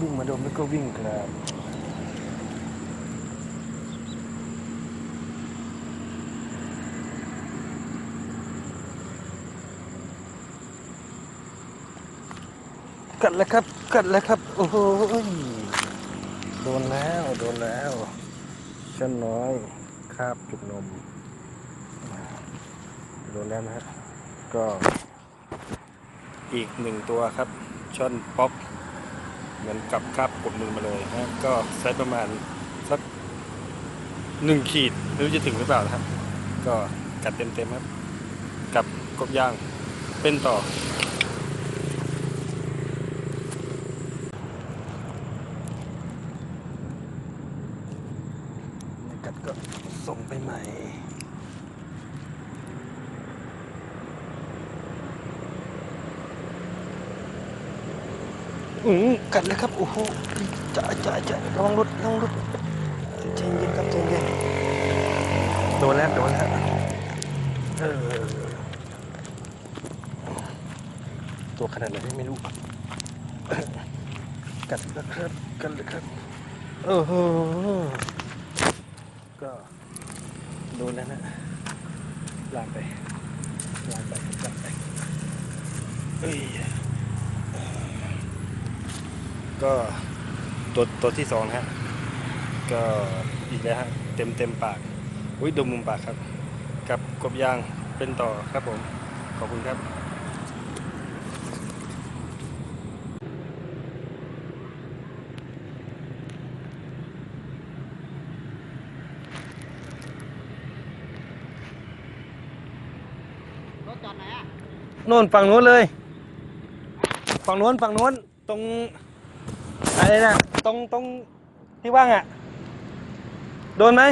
วิ่งมาดมแล้วก็วิ่งครับกัดแล้วครับ กัดแล้วครับ โอ้โหยโดนแล้ว โดนแล้วช่นน้อยคาบจุกนม โดนแล้วนะฮะก็อีกหนึ่งตัวครับช่อนป๊อป เหมือนกับคาบกดมือมาเลยนะก็ไซส์ประมาณสักหนึ่งขีดไม่รู้จะถึงหรือเปล่านะครับ ก็กัดเต็มๆครับ กับกบย่างเป็นต่อกัดก็ส่งไปใหม่ อืมกัดเลยครับโอ้โหจ่าจ่าจ่าระวังรถระวังรถใจเย็นครับใจเย็นโดนแล้วโดนแล้วเออตัวขนาดไหนไม่รู้กัดแล้วครับกัดเลยครับโอ้โหก็โดนแล้วนะลากไปลากไปลากไปเอ้ย ก็ตัวตัวที่สองนะฮะ ก็อีกแล้วฮะเต็มเต็มปาก อุ้ยดมมุมปากครับ กับกบยางเป็นต่อครับผม ขอบคุณครับรถจอดไหนอะโน่นฝั่งนู้นเลย ฝั่งนู้นฝั่งนู้นตรง อะไรนะตรงตรงที่ว่างอะ โดนไหม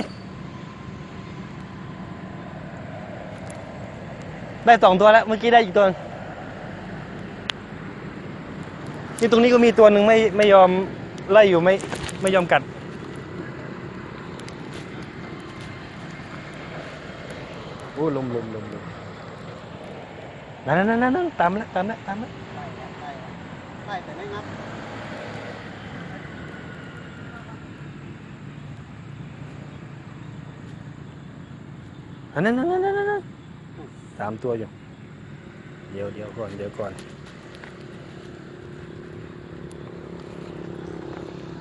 ได้สองตัวแล้ว เมื่อกี้ได้อีกตัวหนึ่งนี่ตรงนี้ก็มีตัวหนึ่งไม่ไม่ยอมไล่อยู่ไม่ไม่ยอมกัด โอ้ลมลมลมลมนั่นนั่นนั่นนั่นตามแล้วตามแล้วตามแล้วใช่ครับใช่ครับใช่แต่ไม่งับ อันนั้นนั่นนั่นนั่นนั่นสามตัวอยู่เดี๋ยวเดี๋ยวก่อนเดี๋ยวก่อน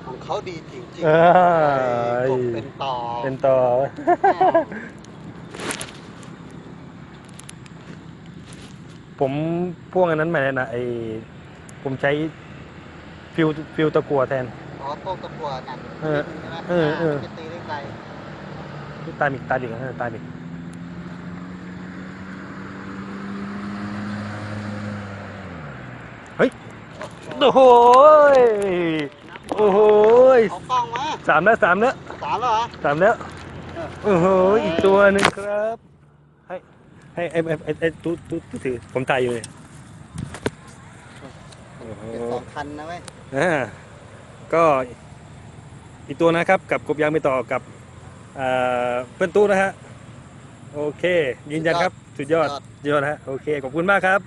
ของเขาดีจริงเอ้ๆยกบเป็นต่อเป็นต่อผมพวกอันนั้นมาเลยนะไอผมใช้ฟิวฟิวตะกัวแทนอ๋อพวกตะกัวหนักเออใช่ไหมเออเออมันจะตีได้ไกลตายอีกตายอีกนะตายอีก เฮ้ย โอ้โหยโอ้โหยเอากล้องมาสามแล้วสามแล้วสามแล้วเหรอสามแล้ว โอ้โห อีกตัวหนึ่งครับ ให้ ให้ไอ้ไอ้ไอ้ไอ้ตู้ตู้ตู้ถือ ผมถ่ายอยู่เลยโอ้โหเป็นสองคันนะเว้ยอ่าก็อีกตัวนะครับกับกบยางไม่ต่อกับเอ่อเพื่อนตู้นะฮะ โอเค ยืนยันครับ สุดยอด สุดยอดสุดยอดฮะ โอเค ขอบคุณมากครับ